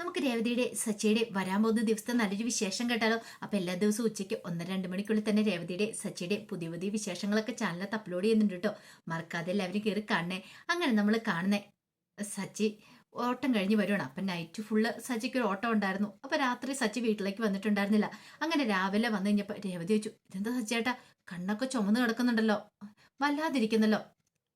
നമുക്ക് രേവതിയുടെ സച്ചിയുടെ വരാൻ പോകുന്ന ദിവസത്തെ നല്ലൊരു വിശേഷം കേട്ടാലോ? അപ്പൊ എല്ലാ ദിവസവും ഉച്ചയ്ക്ക് ഒന്നര രണ്ട് മണിക്കുള്ളിൽ തന്നെ രേവതിയുടെ സച്ചിയുടെ പുതിയ പുതിയ വിശേഷങ്ങളൊക്കെ ചാനലത്ത് അപ്ലോഡ് ചെയ്യുന്നുണ്ട് കേട്ടോ. മറക്കാതെ എല്ലാവരും കയറി കാണണേ. അങ്ങനെ നമ്മൾ കാണുന്ന സച്ചി ഓട്ടം കഴിഞ്ഞ് വരുവാണ്. അപ്പം നൈറ്റ് ഫുള്ള് സച്ചിക്ക് ഒരു ഓട്ടം ഉണ്ടായിരുന്നു. അപ്പം രാത്രി സച്ചി വീട്ടിലേക്ക് വന്നിട്ടുണ്ടായിരുന്നില്ല. അങ്ങനെ രാവിലെ വന്നു കഴിഞ്ഞപ്പോൾ രേവതി വെച്ചു ഇതെന്താ സച്ചേട്ടാ കണ്ണൊക്കെ ചുമന്ന് കിടക്കുന്നുണ്ടല്ലോ. വല്ലാതിരിക്കുന്നല്ലോ.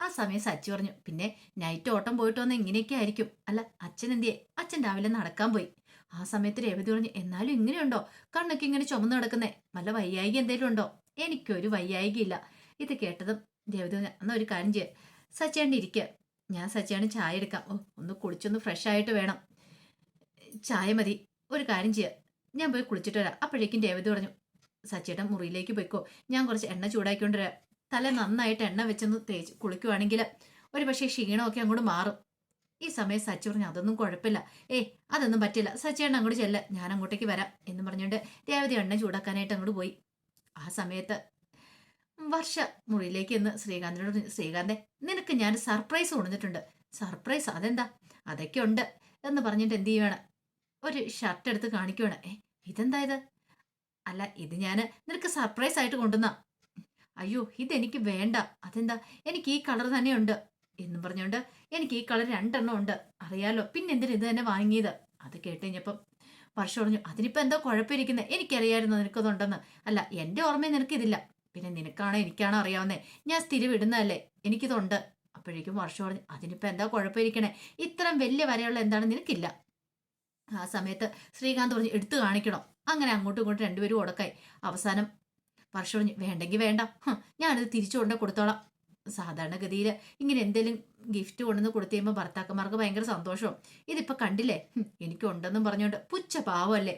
ആ സമയം സച്ചി പറഞ്ഞു പിന്നെ നൈറ്റ് ഓട്ടം പോയിട്ട് വന്ന ഇങ്ങനെയൊക്കെ ആയിരിക്കും. അല്ല അച്ഛൻ എന്തിയെ? അച്ഛൻ രാവിലെ നടക്കാൻ പോയി. ആ സമയത്ത് രേവതി പറഞ്ഞു എന്നാലും ഇങ്ങനെയുണ്ടോ? കണ്ണൊക്കെ ഇങ്ങനെ ചുമന്ന് നടക്കുന്നേ നല്ല വയ്യായിക എന്തെങ്കിലും ഉണ്ടോ? എനിക്കൊരു വയ്യായിക ഇല്ല. ഇത് കേട്ടതും രേവതി പറഞ്ഞു എന്നാ ഒരു കാര്യം ചെയ്യാം സച്ചിയാണ്ട് ഇരിക്കുക ഞാൻ സച്ചിയാണ് ചായ എടുക്കാം. ഓ ഒന്ന് കുളിച്ചൊന്ന് ഫ്രഷ് ആയിട്ട് വേണം. ചായ മതി. ഒരു കാര്യം ചെയ്യാം ഞാൻ പോയി കുളിച്ചിട്ട് വരാം. അപ്പോഴേക്കും രേവതി പറഞ്ഞു സച്ചിയുടെ മുറിയിലേക്ക് പോയിക്കോ. ഞാൻ കുറച്ച് എണ്ണ ചൂടാക്കിക്കൊണ്ട് വരാം. തല നന്നായിട്ട് എണ്ണ വെച്ചൊന്ന് തേച്ച് കുളിക്കുവാണെങ്കിൽ ഒരു പക്ഷേ ക്ഷീണമൊക്കെ അങ്ങോട്ട് മാറും. ഈ സമയം സച്ചി പറഞ്ഞു അതൊന്നും കുഴപ്പമില്ല. ഏ അതൊന്നും പറ്റില്ല. സച്ചിയാണ് അങ്ങോട്ട് ചെല്ല. ഞാൻ അങ്ങോട്ടേക്ക് വരാം. എന്ന് പറഞ്ഞുകൊണ്ട് രേവതി എണ്ണ ചൂടാക്കാനായിട്ട് അങ്ങോട്ട് പോയി. ആ സമയത്ത് വർഷ മുറിയിലേക്ക് എന്ന് ശ്രീകാന്തിനോട് ശ്രീകാന്തേ നിനക്ക് ഞാൻ സർപ്രൈസ് കൊണ്ടുവന്നിട്ടുണ്ട്. സർപ്രൈസ് അതെന്താ? അതൊക്കെ ഉണ്ട്. എന്ന് പറഞ്ഞിട്ട് എന്ത് ചെയ്യുവാണ്? ഒരു ഷർട്ട് എടുത്ത് കാണിക്കുവാണ്. ഏ ഇതെന്താ ഇത്? അല്ല ഇത് ഞാൻ നിനക്ക് സർപ്രൈസ് ആയിട്ട് കൊണ്ടുവന്ന. അയ്യോ ഇതെനിക്ക് വേണ്ട. അതെന്താ? എനിക്ക് ഈ കളർ തന്നെയുണ്ട്. എന്നും പറഞ്ഞുകൊണ്ട് എനിക്ക് ഈ കളർ രണ്ടെണ്ണം ഉണ്ട്. അറിയാലോ പിന്നെ എന്തിനാ ഇത് തന്നെ വാങ്ങിയത്? അത് കേട്ട് കഴിഞ്ഞപ്പം പറഞ്ഞു അതിനിപ്പോ എന്തോ കുഴപ്പമിരിക്കുന്നത് എനിക്കറിയായിരുന്നു നിനക്കതുണ്ടെന്ന് അല്ല എന്റെ ഓർമ്മയിൽ നിനക്കിതില്ല. പിന്നെ നിനക്കാണോ എനിക്കാണോ അറിയാവുന്നേ? ഞാൻ സ്ഥിരം ഇടുന്നതല്ലേ. എനിക്കിതുണ്ട്. അപ്പോഴേക്കും വർഷം പറഞ്ഞു അതിനിപ്പോ എന്താ കുഴപ്പമിരിക്കണേ? ഇത്രയും വലിയ വരെയുള്ള എന്താണ് നിനക്കില്ല? ആ സമയത്ത് ശ്രീകാന്ത് പറഞ്ഞു എടുത്തു കാണിക്കണം. അങ്ങനെ അങ്ങോട്ടും ഇങ്ങോട്ടും രണ്ടുപേരും ഉടക്കായി അവസാനം വർഷം പറഞ്ഞു വേണ്ടെങ്കിൽ വേണ്ട. ഞാനത് തിരിച്ചു കൊണ്ട് കൊടുത്തോളാം. സാധാരണഗതിയിൽ ഇങ്ങനെ എന്തെങ്കിലും ഗിഫ്റ്റ് കൊണ്ടുവന്ന് കൊടുത്തു കഴിയുമ്പോൾ ഭർത്താക്കന്മാർക്ക് ഭയങ്കര സന്തോഷവും ഇതിപ്പോൾ കണ്ടില്ലേ? എനിക്കുണ്ടെന്നും പറഞ്ഞുകൊണ്ട് പുച്ച പാവമല്ലേ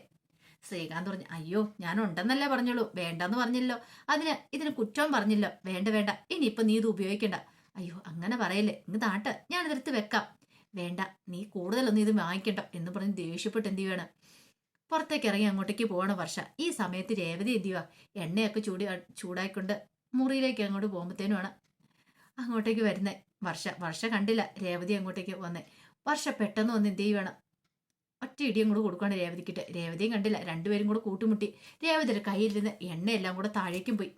ശ്രീകാന്ത് പറഞ്ഞു അയ്യോ ഞാൻ ഉണ്ടെന്നല്ലേ പറഞ്ഞോളൂ. വേണ്ടെന്ന് പറഞ്ഞല്ലോ അതിന് ഇതിന് കുറ്റവും പറഞ്ഞില്ലോ. വേണ്ട വേണ്ട. ഇനിയിപ്പോൾ നീ ഇത് ഉപയോഗിക്കണ്ട. അയ്യോ അങ്ങനെ പറയല്ലേ. ഇങ്ങ് താട്ട് ഞാൻ വെക്കാം. വേണ്ട. നീ കൂടുതലൊന്നും ഇത് വാങ്ങിക്കണ്ട. എന്ന് പറഞ്ഞ് ദേഷ്യപ്പെട്ട് എന്ത് ചെയ്യണം പുറത്തേക്ക് ഇറങ്ങി അങ്ങോട്ടേക്ക് പോകണ വർഷ. ഈ സമയത്ത് രേവതി എന്ത് എണ്ണയൊക്കെ ചൂടി ചൂടായിക്കൊണ്ട് മുറിയിലേക്ക് അങ്ങോട്ട് പോകുമ്പോഴത്തേനുമാണ് അങ്ങോട്ടേക്ക് വരുന്നത് വർഷ വർഷ കണ്ടില്ല. രേവതി അങ്ങോട്ടേക്ക് വന്നേ. വർഷ പെട്ടെന്ന് വന്ന് എന്ത് ചെയ്യുവാണ്? ഒറ്റ ഇടിയും കൂടെ കൊടുക്കുകയാണ് രേവതിക്കിട്ട്. രേവതിയും കണ്ടില്ല. രണ്ടുപേരും കൂടെ കൂട്ടുമുട്ടി. രേവതിയുടെ കയ്യിലിരുന്ന് എണ്ണയെല്ലാം കൂടെ താഴേക്കും പോയി.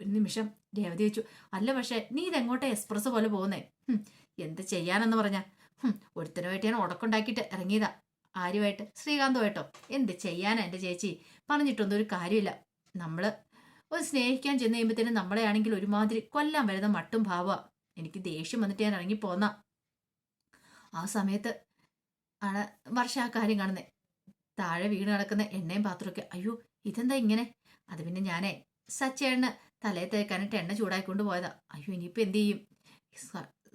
ഒരു നിമിഷം രേവതി വെച്ചു അല്ല പക്ഷേ നീ ഇതെങ്ങോട്ടെ എക്സ്പ്രസ് പോലെ പോകുന്നേ? എന്ത് ചെയ്യാനെന്ന് പറഞ്ഞാൽ ഒരുത്തനുമായിട്ട് ഞാൻ ഉടക്കുണ്ടാക്കിയിട്ട് ഇറങ്ങിയതാ. ആരുമായിട്ട് ശ്രീകാന്തുമായിട്ടോ എന്ത് ചെയ്യാനാ എന്റെ ചേച്ചി? പറഞ്ഞിട്ടൊന്നും ഒരു കാര്യമില്ല. നമ്മൾ ഒരു സ്നേഹിക്കാൻ ചെന്ന് കഴിയുമ്പോഴത്തേനും നമ്മളെ ആണെങ്കിൽ ഒരുമാതിരി കൊല്ലാൻ വരുന്ന മട്ടും ഭാവ എനിക്ക് ദേഷ്യം വന്നിട്ട് ഞാൻ ഇറങ്ങിപ്പോന്ന ആ സമയത്ത് ആണ് വർഷ ആ കാര്യം കാണുന്നത് താഴെ വീണ് കിടക്കുന്ന എണ്ണയും പാത്രമൊക്കെ. അയ്യോ ഇതെന്താ ഇങ്ങനെ? അത് പിന്നെ ഞാനേ സച്ചേണ്ണ തലയെ തേക്കാനായിട്ട് എണ്ണ ചൂടായിക്കൊണ്ട് പോയതാ. അയ്യോ ഇനിയിപ്പോൾ എന്ത് ചെയ്യും?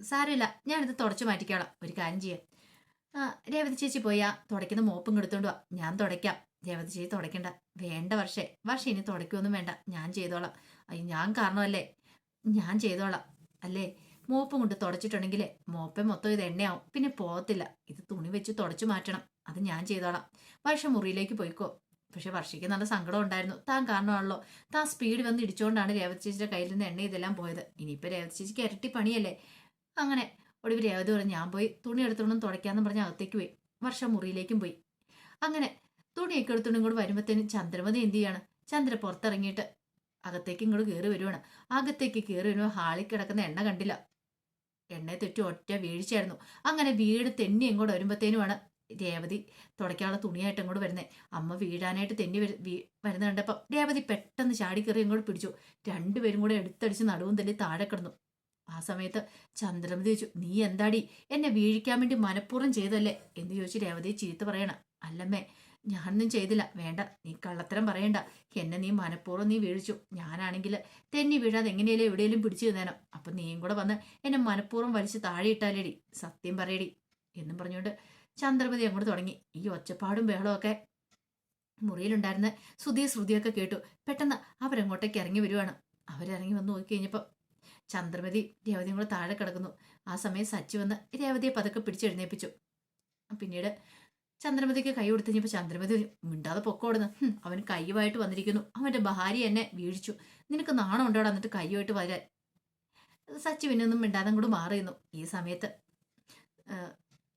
സാരമില്ല. ഞാനിത് തുടച്ചു മാറ്റിക്കോളാം. ഒരു കാര്യം ചെയ്യാം. രേവതി ചേച്ചി പോയാ. തുടയ്ക്കുന്ന മോപ്പും കൊടുത്തോണ്ട് വാ. ഞാൻ തുടയ്ക്കാം. രേവതി ചേച്ചി തുടയ്ക്കണ്ട. വേണ്ട വർഷേ. വർഷ ഇനി തുടയ്ക്കൊന്നും വേണ്ട. ഞാൻ ചെയ്തോളാം. അയ്യോ ഞാൻ കാരണമല്ലേ? ഞാൻ ചെയ്തോളാം. അല്ലേ? മോപ്പും കൊണ്ട് തുടച്ചിട്ടുണ്ടെങ്കിൽ മോപ്പ മൊത്തം ഇത് എണ്ണയാവും. പിന്നെ പോകത്തില്ല ഇത് തുണി വെച്ച് തുടച്ചു മാറ്റണം. അത് ഞാൻ ചെയ്തോളാം. വർഷ മുറിയിലേക്ക് പോയിക്കോ. പക്ഷെ വർഷയ്ക്ക് നല്ല സങ്കടം ഉണ്ടായിരുന്നു. താൻ കാരണമാണല്ലോ. താൻ സ്പീഡ് വന്ന് ഇടിച്ചുകൊണ്ടാണ് രേവതി ചേച്ചിയുടെ കയ്യിൽ നിന്ന് എണ്ണ ഇതെല്ലാം പോയത്. ഇനിയിപ്പോൾ രേവതി ചേച്ചിക്ക് ഇരട്ടി പണിയല്ലേ? അങ്ങനെ ഒടുവിൽ രേവതി പറഞ്ഞു ഞാൻ പോയി തുണി എടുത്തോണ്ടും തുടയ്ക്കാന്ന് പറഞ്ഞ് അകത്തേക്ക് പോയി. വർഷം മുറിയിലേക്കും പോയി. അങ്ങനെ തുണിയൊക്കെ എടുത്തോണ്ടും ഇങ്ങോട്ട് വരുമ്പോഴത്തേനും ചന്ദ്രമതി എന്ത് ചെയ്യാണ്? ചന്ദ്ര പുറത്തിറങ്ങിയിട്ട് അകത്തേക്ക് ഇങ്ങോട്ട് കയറി വരുവാണ്. അകത്തേക്ക് കയറി വരുമ്പോൾ ഹാളിൽ കിടക്കുന്ന എണ്ണ കണ്ടില്ല. എണ്ണയെ തെറ്റി ഒറ്റ വീഴ്ചയായിരുന്നു. അങ്ങനെ വീട് തെന്നി ഇങ്ങോട്ട് വരുമ്പോഴത്തേനുമാണ് രേവതി തുടയ്ക്കാനുള്ള തുണിയായിട്ട് ഇങ്ങോട്ട് വരുന്നത് അമ്മ വീഴാനായിട്ട് തെന്നി വരു വരുന്ന കണ്ടപ്പം രേവതി പെട്ടെന്ന് ചാടി ഇങ്ങോട്ട് പിടിച്ചു. രണ്ടുപേരും കൂടെ എടുത്തടിച്ച് നടുവും തല്ലി താഴെ കിടന്നു. ആ സമയത്ത് ചന്ദ്രമതി ചോദിച്ചു നീ എന്താടി? എന്നെ വീഴിക്കാൻ വേണ്ടി മനഃപൂർവം ചെയ്തല്ലേ എന്ന് ചോദിച്ച് രേവതി ചീത്ത പറയണ. അല്ലമ്മേ ഞാനൊന്നും ചെയ്തില്ല. വേണ്ട. നീ കള്ളത്തരം പറയണ്ട. എന്നെ നീ മനഃപൂർവം നീ വീഴിച്ചു. ഞാനാണെങ്കിൽ തെന്നി വീഴാതെ എങ്ങനെയല്ലേ എവിടെയെങ്കിലും പിടിച്ചു തന്നേനോ അപ്പൊ നീയും കൂടെ വന്ന് എന്നെ മനഃപൂർവം വലിച്ചു താഴെ ഇട്ടാലേടി സത്യം പറയടി. എന്നും പറഞ്ഞുകൊണ്ട് ചന്ദ്രമതി അങ്ങോട്ട് തുടങ്ങി. ഈ ഒച്ചപ്പാടും ബഹളവും ഒക്കെ മുറിയിലുണ്ടായിരുന്ന ശ്രുതി ശ്രുതിയൊക്കെ കേട്ടു. പെട്ടെന്ന് അവരങ്ങോട്ടേക്ക് ഇറങ്ങി വരുവാണ്. അവരിറങ്ങി വന്ന് നോക്കി കഴിഞ്ഞപ്പോൾ ചന്ദ്രമതി രേവതിയും കൂടെ താഴെ കിടക്കുന്നു. ആ സമയം സച്ചി വന്ന് രേവതിയെ പതുക്കെ പിടിച്ചെഴുന്നേപ്പിച്ചു. പിന്നീട് ചന്ദ്രമതിക്ക് കൈ കൊടുത്തു കഴിഞ്ഞപ്പോൾ ചന്ദ്രമതി മിണ്ടാതെ പൊക്കോടുന്നു "ഹും, അവൻ കൈയുമായിട്ട് വന്നിരിക്കുന്നു. അവന്റെ ഭാര്യ എന്നെ വീഴിച്ചു. നിനക്ക് നാണം ഉണ്ടോടാ എന്നിട്ട് കൈയുമായിട്ട് വരാൻ? സച്ചി പിന്നെ ഒന്നും മിണ്ടാതെ കൂടെ മാറിയുന്നു ഈ സമയത്ത്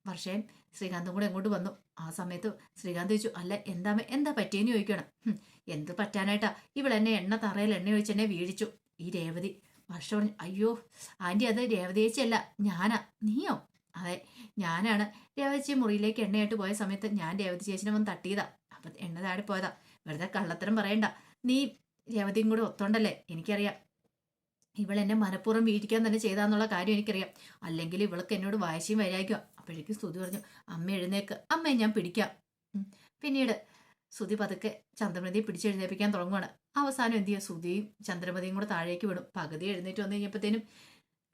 വർഷയും ശ്രീകാന്തും കൂടെ അങ്ങോട്ട് വന്നു. ആ സമയത്ത് ശ്രീകാന്ത് ചോദിച്ചു അല്ല എന്താ എന്താ പറ്റിയെന്ന് ചോദിക്കണം "ഹും, എന്ത് പറ്റാനായിട്ടാ? ഇവളെന്നെ എണ്ണ തറയിൽ എണ്ണ ഒഴിച്ച് എന്നെ വീഴിച്ചു. ഈ രേവതി വർഷ പറഞ്ഞു അയ്യോ ആന്റി അത് രേവതേച്ചിയല്ല ഞാനാ നീയോ? അതെ ഞാനാണ് രേവതച്ചി മുറിയിലേക്ക് എണ്ണയായിട്ട് പോയ സമയത്ത് ഞാൻ രേവതി ചേച്ചിനെ വന്ന് തട്ടിയതാ. അപ്പൊ എണ്ണ താഴെ പോയതാ. വെറുതെ കള്ളത്തരം പറയണ്ട. നീ രേവതിയും കൂടെ ഒത്തോണ്ടല്ലേ എനിക്കറിയാം. ഇവൾ എന്നെ മനഃപൂർവം വീഴിക്കാൻ തന്നെ ചെയ്താന്നുള്ള കാര്യം എനിക്കറിയാം. അല്ലെങ്കിൽ ഇവൾക്ക് എന്നോട് വാശിയും വരായിക്കുക അപ്പോഴേക്കും സ്തുതി പറഞ്ഞു അമ്മ എഴുന്നേക്ക് അമ്മയെ ഞാൻ പിടിക്കാം. പിന്നീട് സ്തുതി പതുക്കെ ചന്ദ്രമതിയെ പിടിച്ചെഴുന്നേപ്പിക്കാൻ തുടങ്ങുവാണ്. അവസാനം എന്ത് ചെയ്യുക സുതിയും ചന്ദ്രമതിയും കൂടെ താഴേക്ക് വീണു പകുതി എഴുന്നേറ്റ് വന്നു കഴിഞ്ഞപ്പോഴത്തേനും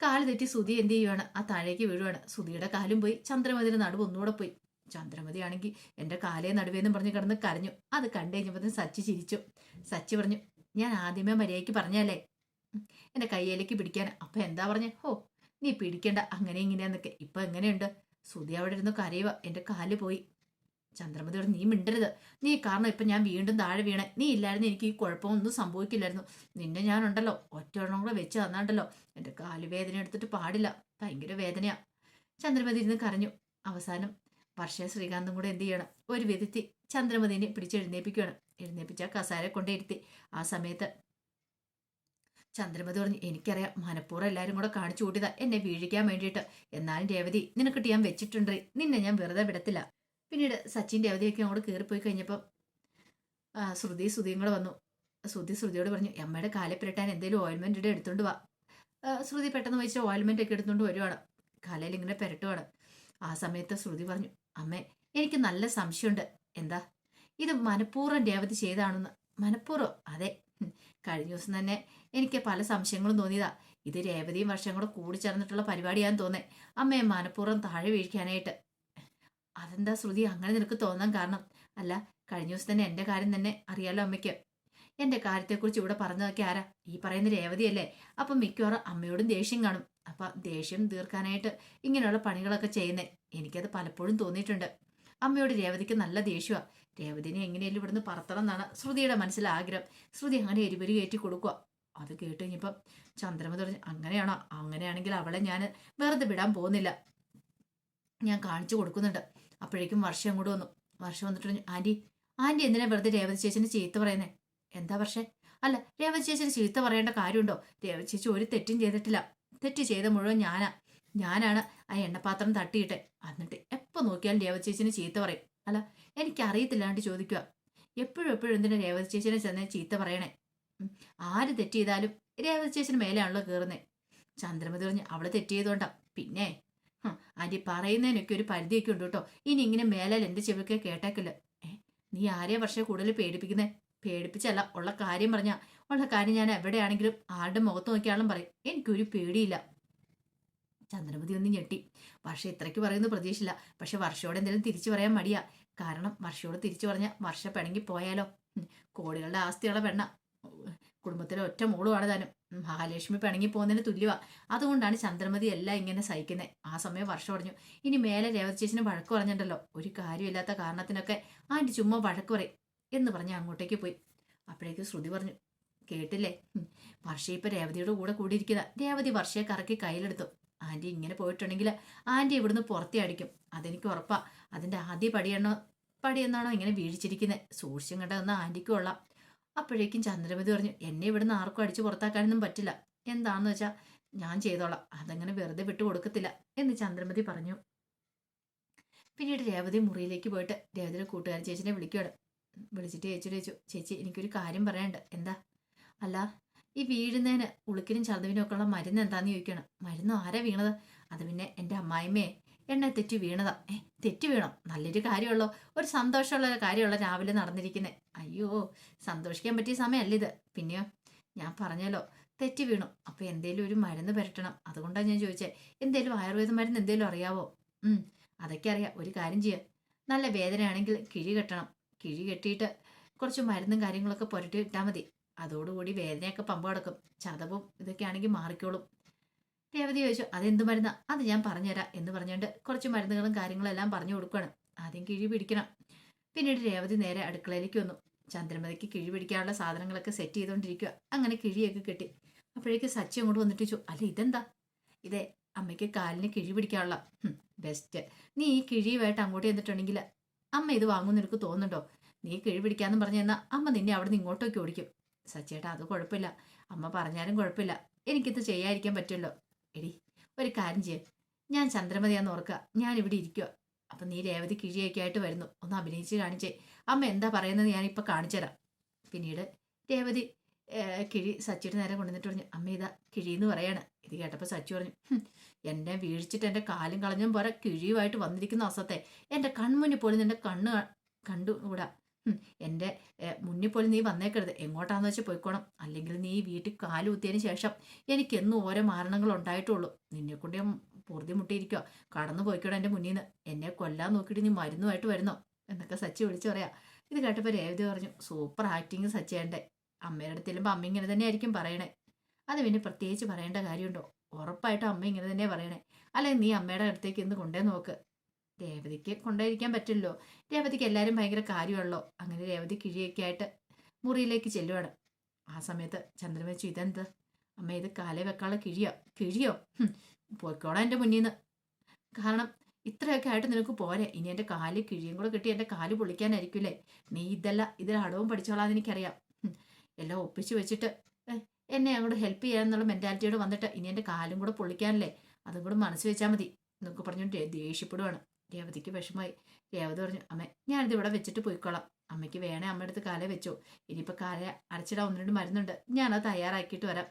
കാൽ തെറ്റി സുതി എന്ത് ചെയ്യുവാണ്? ആ താഴേക്ക് വീഴുവാണ്. സുതിയുടെ കാലും പോയി. ചന്ദ്രമതിയുടെ നടുവ് ഒന്നുകൂടെ പോയി. ചന്ദ്രമതി ആണെങ്കിൽ എന്റെ കാലേ നടുവേന്നും പറഞ്ഞ് കിടന്ന് കരഞ്ഞു. അത് കണ്ടു കഴിഞ്ഞപ്പോഴത്തേനും സച്ചി ചിരിച്ചു. സച്ചി പറഞ്ഞു ഞാൻ ആദ്യമേ മര്യാദയ്ക്ക് പറഞ്ഞല്ലേ എന്റെ കയ്യിലേക്ക് പിടിക്കാൻ. അപ്പൊ എന്താ പറഞ്ഞ? ഹോ നീ പിടിക്കണ്ട. അങ്ങനെ ഇങ്ങനെയാന്നൊക്കെ ഇപ്പൊ എങ്ങനെയുണ്ട്? സുതി അവിടെ ഇരുന്ന് കരയുക എന്റെ കാൽ പോയി. ചന്ദ്രമതി പറഞ്ഞു നീ മിണ്ടരുത്. നീ കാരണം ഇപ്പം ഞാൻ വീണ്ടും താഴെ വീണേ. നീ ഇല്ലായിരുന്നു എനിക്ക് ഈ കുഴപ്പമൊന്നും സംഭവിക്കില്ലായിരുന്നു. നിന്നെ ഞാനുണ്ടല്ലോ. ഒറ്റ ഒരെണ്ണം കൂടെ വെച്ച് തന്നാണ്ടല്ലോ. എന്റെ കാലുവേദന എടുത്തിട്ട് പാടില്ല. ഭയങ്കര വേദനയാ. ചന്ദ്രമതി ഇരുന്ന് കരഞ്ഞു. അവസാനം വർഷ ശ്രീകാന്തും കൂടെ എന്ത് ചെയ്യണം? ഒരു വിധത്തി ചന്ദ്രമതിനെ പിടിച്ചെഴുന്നേപ്പിക്കുകയാണ്. എഴുന്നേപ്പിച്ച കസാര കൊണ്ടിരുത്തി ആ സമയത്ത് ചന്ദ്രമതി പറഞ്ഞു എനിക്കറിയാം. മനഃപൂർവം എല്ലാവരും കൂടെ കാണിച്ചു കൂട്ടിയതാ. എന്നെ വീഴിക്കാൻ വേണ്ടിയിട്ട്. എന്നാലും രേവതി നിനക്കിട്ട് ഞാൻ വെച്ചിട്ടുണ്ട്. നിന്നെ ഞാൻ വെറുതെ വിടത്തില്ല. പിന്നീട് സച്ചിന്റെ അവധിയൊക്കെ അങ്ങോട്ട് കയറിപ്പോയി കഴിഞ്ഞപ്പം ശ്രുതി ശ്രുതിയും കൂടെ വന്നു. ശ്രുതി ശ്രുതിയോട് പറഞ്ഞു അമ്മയുടെ കാലിൽ പുരട്ടാൻ എന്തെങ്കിലും ഓയിൽമെന്റ് ഇടെ എടുത്തുകൊണ്ട് വാ. ശ്രുതി പെട്ടെന്ന് വെച്ച് ഓയിൽമെന്റ് ഒക്കെ എടുത്തുകൊണ്ട് വരുവാണ്. കാലയിൽ ഇങ്ങനെ പുരട്ടുവാണ്. ആ സമയത്ത് ശ്രുതി പറഞ്ഞു അമ്മേ എനിക്ക് നല്ല സംശയമുണ്ട്. എന്താ? ഇത് മനഃപൂർവം രേവതി ചെയ്താണെന്ന്. മനഃപൂർവം അതെ. കഴിഞ്ഞ ദിവസം തന്നെ എനിക്ക് പല സംശയങ്ങളും തോന്നിയതാ. ഇത് രേവതിയും വർഷം കൂടി ചേർന്നിട്ടുള്ള പരിപാടിയാന്ന് തോന്നേ. അമ്മയെ മനഃപൂർവം താഴെ വീഴിക്കാനായിട്ട്. അതെന്താ ശ്രുതി? അങ്ങനെ നിനക്ക് തോന്നാൻ കാരണം. അല്ല കഴിഞ്ഞ ദിവസം തന്നെ എന്റെ കാര്യം തന്നെ അറിയാലോ അമ്മയ്ക്ക്. എന്റെ കാര്യത്തെക്കുറിച്ച് ഇവിടെ പറഞ്ഞതൊക്കെ ആരാ? ഈ പറയുന്ന രേവതിയല്ലേ? അപ്പം മിക്കവാറും അമ്മയോടും ദേഷ്യം കാണും. അപ്പം ദേഷ്യം തീർക്കാനായിട്ട് ഇങ്ങനെയുള്ള പണികളൊക്കെ ചെയ്യുന്നേ. എനിക്കത് പലപ്പോഴും തോന്നിയിട്ടുണ്ട്. അമ്മയോട് രേവതിക്ക് നല്ല ദേഷ്യമാണ് രേവതിനെ എങ്ങനെയല്ലോ ഇവിടുന്ന് പറത്തണം എന്നാണ് ശ്രുതിയുടെ മനസ്സിൽ ആഗ്രഹം. ശ്രുതി അങ്ങനെ എരിപരി കയറ്റി കൊടുക്കുക അത് കേട്ട് കഴിഞ്ഞപ്പം ചന്ദ്രമ പറഞ്ഞു അങ്ങനെയാണോ? അങ്ങനെയാണെങ്കിൽ അവളെ ഞാൻ വെറുതെ വിടാൻ പോകുന്നില്ല. ഞാൻ കാണിച്ചു കൊടുക്കുന്നുണ്ട്. അപ്പോഴേക്കും വർഷം അങ്ങോട്ട് വന്നു. വർഷം വന്നിട്ട് ആന്റി ആന്റി എന്തിനാ വെറുതെ രേവതി ചേച്ചിനെ ചീത്ത പറയുന്നേ? എന്താ പക്ഷേ അല്ല രേവതി ചേച്ചിന് ചീത്ത പറയേണ്ട കാര്യമുണ്ടോ? രേവതി ചേച്ചി ഒരു തെറ്റും ചെയ്തിട്ടില്ല. തെറ്റ് ചെയ്ത മുഴുവൻ ഞാനാ. ഞാനാണ് ആ എണ്ണപാത്രം തട്ടിയിട്ടെ. എന്നിട്ട് എപ്പോൾ നോക്കിയാലും രേവതി ചേച്ചിനെ ചീത്ത പറയും. അല്ല എനിക്കറിയത്തില്ലാണ്ട് ചോദിക്കുക എപ്പോഴും എപ്പോഴും എന്തിനാ രേവതി ചേച്ചിനെ ചെന്ന് ചീത്ത പറയണേ? ആര് തെറ്റ് ചെയ്താലും രേവതി ചേച്ചിന് മേലെയാണല്ലോ കയറുന്നത് ചന്ദ്രമതി പറഞ്ഞ് അവൾ തെറ്റ് ചെയ്തോണ്ടാ. പിന്നെ ആന്റി പറയുന്നതിനൊക്കെ ഒരു പരിധിയൊക്കെ ഉണ്ട് കേട്ടോ. ഇനി ഇങ്ങനെ മേലാൽ എന്റെ ചെവിക്ക് കേട്ടേക്കില്ല നീ ആരെയാ പക്ഷേ കൂടുതൽ പേടിപ്പിക്കുന്നേ? പേടിപ്പിച്ചല്ല ഉള്ള കാര്യം പറഞ്ഞ. ഉള്ള കാര്യം ഞാൻ എവിടെയാണെങ്കിലും ആരുടെ മുഖത്ത് നോക്കിയാളും പറയും. എനിക്കൊരു പേടിയില്ല. ചന്ദ്രമതി ഒന്ന് ഞെട്ടി. വർഷ ഇത്രയ്ക്ക് പറയുന്നു പ്രതീക്ഷയില്ല പക്ഷെ വർഷയോട് എന്തെങ്കിലും തിരിച്ചു പറയാൻ മടിയാ. കാരണം വർഷയോട് തിരിച്ചു പറഞ്ഞ വർഷ പിണങ്ങി പോയാലോ? കോടികളുടെ ആസ്തിയുള്ള പെണ്ണ. കുടുംബത്തിലെ ഒറ്റ മോളുമാണ് താനും. മഹാലക്ഷ്മി പിണങ്ങി പോകുന്നതിന് തുല്യവാ. അതുകൊണ്ടാണ് ചന്ദ്രമതി എല്ലാം ഇങ്ങനെ സഹിക്കുന്നത് ആ സമയം വർഷം പറഞ്ഞു ഇനി മേലെ രേവതി ചേച്ചിന് വഴക്ക് പറഞ്ഞിട്ടുണ്ടല്ലോ. ഒരു കാര്യമില്ലാത്ത കാരണത്തിനൊക്കെ ആന്റി ചുമ്മാ വഴക്ക് പറയും എന്ന് പറഞ്ഞ് അങ്ങോട്ടേക്ക് പോയി. അപ്പോഴേക്കും ശ്രുതി പറഞ്ഞു കേട്ടില്ലേ? വർഷ ഇപ്പൊ രേവതിയുടെ കൂടെ കൂടിയിരിക്കുന്ന. രേവതി വർഷയെ കറക്കി കയ്യിലെടുത്തു. ആന്റി ഇങ്ങനെ പോയിട്ടുണ്ടെങ്കിൽ ആന്റി ഇവിടുന്ന് പുറത്തേ അടിക്കും. അതെനിക്ക് ഉറപ്പാ. അതിന്റെ ആദ്യ പടിയെണ്ണോ പടിയെന്നാണോ ഇങ്ങനെ വീഴിച്ചിരിക്കുന്നത് സൂക്ഷിച്ചും കണ്ടതെന്ന് ആന്റിക്കും കൊള്ളാം. അപ്പോഴേക്കും ചന്ദ്രമതി പറഞ്ഞു എന്നെ ഇവിടുന്ന് ആർക്കും അടിച്ചു പുറത്താക്കാനൊന്നും പറ്റില്ല. എന്താണെന്ന് വെച്ചാൽ ഞാൻ ചെയ്തോളാം. അതങ്ങനെ വെറുതെ വിട്ടു കൊടുക്കത്തില്ല എന്ന് ചന്ദ്രമതി പറഞ്ഞു. പിന്നീട് രേവതി മുറിയിലേക്ക് പോയിട്ട് രേവതിയുടെ കൂട്ടുകാരൻ ചേച്ചിനെ വിളിക്കുകയാണ്. വിളിച്ചിട്ട് ചേച്ചിയോട് ചോദിച്ചു ചേച്ചി എനിക്കൊരു കാര്യം പറയാനുണ്ട്. എന്താ? അല്ല ഈ വീഴുന്നതിന് ഉളുക്കിനും ചതവിനും ഒക്കെ ഉള്ള മരുന്ന് എന്താന്ന് ചോദിക്കണം മരുന്ന് ആരാ വീണത്? അത് പിന്നെ എന്റെ അമ്മായിമ്മയെ. എണ്ണ തെറ്റി വീണതാ. ഏ തെറ്റി വീണോ? നല്ലൊരു കാര്യമുള്ളോ. ഒരു സന്തോഷമുള്ള കാര്യമുള്ള രാവിലെ നടന്നിരിക്കുന്നത് അയ്യോ സന്തോഷിക്കാൻ പറ്റിയ സമയമല്ല ഇത്. പിന്നെയോ ഞാൻ പറഞ്ഞല്ലോ തെറ്റി വീണു. അപ്പൊ എന്തേലും ഒരു മരുന്ന് പുരട്ടണം. അതുകൊണ്ടാണ് ഞാൻ ചോദിച്ചത് എന്തേലും ആയുർവേദ മരുന്ന് എന്തേലും അറിയാവോ? അതൊക്കെ അറിയാം. ഒരു കാര്യം ചെയ്യാം. നല്ല വേദനയാണെങ്കിൽ കിഴി കെട്ടണം. കിഴി കെട്ടിയിട്ട് കുറച്ച് മരുന്നും കാര്യങ്ങളൊക്കെ പുരട്ടി ഇട്ടാൽ മതി. അതോടുകൂടി വേദനയൊക്കെ പമ്പ് കിടക്കും. ചതവും ഇതൊക്കെ ആണെങ്കിൽ മാറിക്കോളും. രേവതി ചോദിച്ചു അതെന്ത് മരുന്നാ? അത് ഞാൻ പറഞ്ഞുതരാം എന്ന് പറഞ്ഞുകൊണ്ട് കുറച്ച് മരുന്നുകളും കാര്യങ്ങളും എല്ലാം പറഞ്ഞു കൊടുക്കുകയാണ് ആദ്യം കിഴി പിടിക്കണം. പിന്നീട് രേവതി നേരെ അടുക്കളയിലേക്ക് വന്നു. ചന്ദ്രമതിക്ക് കിഴി പിടിക്കാനുള്ള സാധനങ്ങളൊക്കെ സെറ്റ് ചെയ്തുകൊണ്ടിരിക്കുക അങ്ങനെ കിഴിയൊക്കെ കിട്ടി. അപ്പോഴേക്ക് സച്ചി അങ്ങോട്ട് വന്നിട്ട് ചോ അല്ല ഇതെന്താ? ഇതേ അമ്മയ്ക്ക് കാലിന് കിഴി പിടിക്കാനുള്ള ബെസ്റ്റ്. നീ ഈ കിഴിയുമായിട്ട് അങ്ങോട്ട് ചെന്നിട്ടുണ്ടെങ്കിൽ അമ്മ ഇത് വാങ്ങുമെന്ന് എനിക്ക് തോന്നുന്നുണ്ടോ? നീ കിഴി പിടിക്കാന്ന് പറഞ്ഞു തന്നാൽ അമ്മ നിന്നെ അവിടെ നിന്ന് ഇങ്ങോട്ടേക്ക് ഓടിക്കും. സച്ചേട്ടാ അത് കുഴപ്പമില്ല. അമ്മ പറഞ്ഞാലും കുഴപ്പമില്ല. എനിക്കിത് ചെയ്യാതിരിക്കാൻ പറ്റുമല്ലോ. എടി ഒരു കാര്യം ചെയ്യാം. ഞാൻ ചന്ദ്രമതിയാന്ന് ഓർക്കുക ഞാൻ ഇവിടെ ഇരിക്കുക അപ്പം നീ രേവതി കിഴിയൊക്കെ ആയിട്ട് വരുന്നു. ഒന്ന് അഭിനയിച്ച് കാണിച്ചേ. അമ്മ എന്താ പറയുന്നത് ഞാനിപ്പോൾ കാണിച്ചുതരാം പിന്നീട് രേവതി കിഴി സച്ചിയുടെ നേരെ കൊണ്ടുവന്നിട്ട് പറഞ്ഞു അമ്മ ഇതാ കിഴി എന്ന് പറയാണ്. ഇത് കേട്ടപ്പോൾ സച്ചി പറഞ്ഞു "ഹും, എന്നെ വീഴ്ചിട്ട് എന്റെ കാലും കളഞ്ഞും പോരാ. കിഴിയുമായിട്ട് വന്നിരിക്കുന്ന അസത്തെ എന്റെ കൺമുന്നിൽ പോലും എന്റെ കണ്ണ് കണ്ടു ഹും, എന്റെ മുന്നിൽ പോലും നീ വന്നേക്കരുത്. എങ്ങോട്ടാന്ന് വെച്ചാൽ പോയിക്കോണം. അല്ലെങ്കിൽ നീ വീട്ടിൽ കാലുകുത്തിയതിന് ശേഷം എനിക്കെന്നും ഓരോ മാരണങ്ങൾ ഉണ്ടായിട്ടുള്ളൂ. നിന്നെ കൊണ്ട് ഞാൻ പൊറുതി മുട്ടിയിരിക്കുക കടന്നു പോയിക്കോടെ എന്റെ മുന്നിൽ നിന്ന് എന്നെ കൊല്ലാൻ നോക്കിയിട്ട് നീ മരുന്നുമായിട്ട് വരുന്നോ? എന്നൊക്കെ സച്ചി വിളിച്ചു പറയാം. ഇത് കേട്ടപ്പോൾ രേവതി പറഞ്ഞു സൂപ്പർ ആക്ടിങ് സച്ചിയുടെ അമ്മയുടെ അടുത്ത് ചെല്ലുമ്പോൾ അമ്മ ഇങ്ങനെ തന്നെ ആയിരിക്കും പറയണേ. അത് പിന്നെ പ്രത്യേകിച്ച് പറയേണ്ട കാര്യമുണ്ടോ? ഉറപ്പായിട്ടും അമ്മ ഇങ്ങനെ തന്നെ പറയണേ. അല്ലെങ്കിൽ നീ അമ്മയുടെ അടുത്തേക്ക് ഇന്ന് കൊണ്ടേ നോക്ക്. രേവതിക്ക് കൊണ്ടുപോയിരിക്കാൻ പറ്റില്ലല്ലോ. രേവതിക്ക് എല്ലാവരും ഭയങ്കര കാര്യമുള്ളോ അങ്ങനെ രേവതി കിഴിയൊക്കെ ആയിട്ട് മുറിയിലേക്ക് ചെല്ലുവാണ്. ആ സമയത്ത് ചന്ദ്രൻ വെച്ചു ഇതെന്ത്? അമ്മ ഇത് കാലേ വെക്കാനുള്ള കിഴിയോ? കിഴിയോ? പോയിക്കോളാം എന്റെ മുന്നിൽ നിന്ന് കാരണം ഇത്രയൊക്കെ ആയിട്ട് നിനക്ക് പോരെ. ഇനി എന്റെ കാൽ കിഴിയും കൂടെ കിട്ടി എന്റെ കാൽ പൊളിക്കാനായിരിക്കില്ലേ നീ ഇതല്ല ഇതിൽ അടവും പഠിച്ചോളാന്ന് എനിക്കറിയാം. എല്ലാം ഒപ്പിച്ചു വെച്ചിട്ട് എന്നെ അങ്ങോട്ട് ഹെൽപ്പ് ചെയ്യാമെന്നുള്ള മെന്റാലിറ്റിയോട് വന്നിട്ട് ഇനി എന്റെ കാലും കൂടെ പൊളിക്കാനല്ലേ? അതും കൂടെ മനസ്സ് വെച്ചാൽ മതി. എന്നൊക്കെ പറഞ്ഞുകൊണ്ട് ദേഷ്യപ്പെടുവാണ്. രേവതിക്ക് വിഷമമായി. രേവതി പറഞ്ഞു അമ്മ ഞാനിത് ഇവിടെ വെച്ചിട്ട് പോയിക്കോളാം. അമ്മയ്ക്ക് വേണേ അമ്മ അടുത്ത് കാലേ വെച്ചു. ഇനിയിപ്പോൾ കാല അടച്ചിടാൻ ഒന്ന് രണ്ട് മരുന്നുണ്ട്. ഞാനത് തയ്യാറാക്കിയിട്ട് വരാം.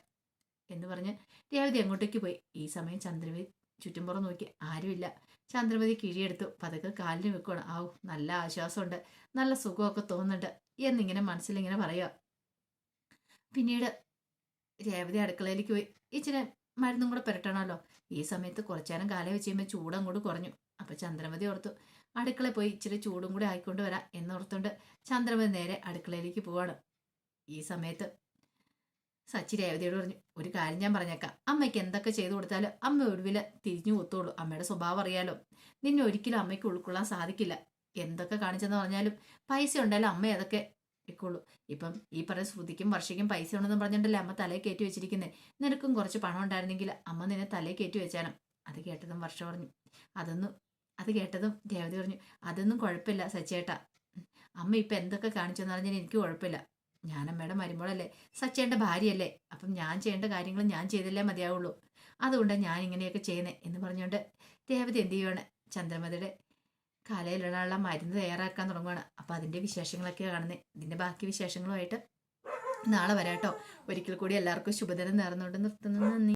എന്ന് പറഞ്ഞ് രേവതി അങ്ങോട്ടേക്ക് പോയി. ഈ സമയം ചന്ദ്രവതി ചുറ്റുംപുറം നോക്കി. ആരുമില്ല. ചന്ദ്രമതി കിഴിയെടുത്തു. പതുക്കെ കാലിന് വെക്കണം ആവു നല്ല ആശ്വാസമുണ്ട്. നല്ല സുഖമൊക്കെ തോന്നുന്നുണ്ട്. എന്നിങ്ങനെ മനസ്സിലിങ്ങനെ പറയുക പിന്നീട് രേവതി അടുക്കളയിലേക്ക് പോയി. ഇച്ചിരി മരുന്നും കൂടെ പുരട്ടണമല്ലോ. ഈ സമയത്ത് കുറച്ചേരം കാലം വെച്ച് കഴിയുമ്പോൾ ചൂട് അങ്ങോട്ട് കുറഞ്ഞു. അപ്പൊ ചന്ദ്രമതി ഓർത്തു അടുക്കള പോയി ഇച്ചിരി ചൂടും കൂടി ആയിക്കൊണ്ട് വരാം എന്നോർത്തുകൊണ്ട് ചന്ദ്രമതി നേരെ അടുക്കളയിലേക്ക് പോവാണ്. ഈ സമയത്ത് സച്ചി രേവതിയോട് പറഞ്ഞു ഒരു കാര്യം ഞാൻ പറഞ്ഞേക്കാം. അമ്മയ്ക്ക് എന്തൊക്കെ ചെയ്തു കൊടുത്താലും അമ്മ ഒടുവിൽ തിരിഞ്ഞു കൊത്തോളൂ അമ്മയുടെ സ്വഭാവം അറിയാലോ. നിന്നെ ഒരിക്കലും അമ്മയ്ക്ക് ഉൾക്കൊള്ളാൻ സാധിക്കില്ല. എന്തൊക്കെ കാണിച്ചെന്ന് പറഞ്ഞാലും പൈസ ഉണ്ടായാലും അമ്മ അതൊക്കെ ഇക്കോളൂ ഇപ്പം ഈ പറഞ്ഞ ശ്രുതിക്കും വർഷയ്ക്കും പൈസ ഉണ്ടെന്ന് പറഞ്ഞിട്ടല്ലേ അമ്മ തലയിൽ കയറ്റി വെച്ചിരിക്കുന്നത് നിനക്കും കുറച്ച് പണം ഉണ്ടായിരുന്നെങ്കിൽ അമ്മ നിന്നെ തലയിൽ കയറ്റി വെച്ചാനും. അത് കേട്ടതും വർഷ പറഞ്ഞു. അതൊന്നും അത് കേട്ടതും രേവതി പറഞ്ഞു അതൊന്നും കുഴപ്പമില്ല സച്ചേട്ടാ. അമ്മ ഇപ്പം എന്തൊക്കെ കാണിച്ചെന്ന് പറഞ്ഞാൽ എനിക്ക് കുഴപ്പമില്ല. ഞാനമ്മയുടെ മരുമോളല്ലേ? സച്ചേന്റെ ഭാര്യയല്ലേ? അപ്പം ഞാൻ ചെയ്യേണ്ട കാര്യങ്ങൾ ഞാൻ ചെയ്തല്ലേ മതിയാവുള്ളൂ. അതുകൊണ്ടാണ് ഞാൻ ഇങ്ങനെയൊക്കെ ചെയ്യുന്നത് എന്ന് പറഞ്ഞുകൊണ്ട് രേവതി എന്ത് ചെയ്യുവാണ്? ചന്ദ്രമതിയുടെ കാലയിലുള്ള മരുന്ന് തയ്യാറാക്കാൻ തുടങ്ങുകയാണ് അപ്പം അതിന്റെ വിശേഷങ്ങളൊക്കെ കാണുന്നത് ഇതിന്റെ ബാക്കി വിശേഷങ്ങളുമായിട്ട് നാളെ വരാട്ടോ. ഒരിക്കൽ കൂടി എല്ലാവർക്കും ശുഭദിനം നേർന്നുകൊണ്ട് നിർത്തുന്നു. നന്ദി.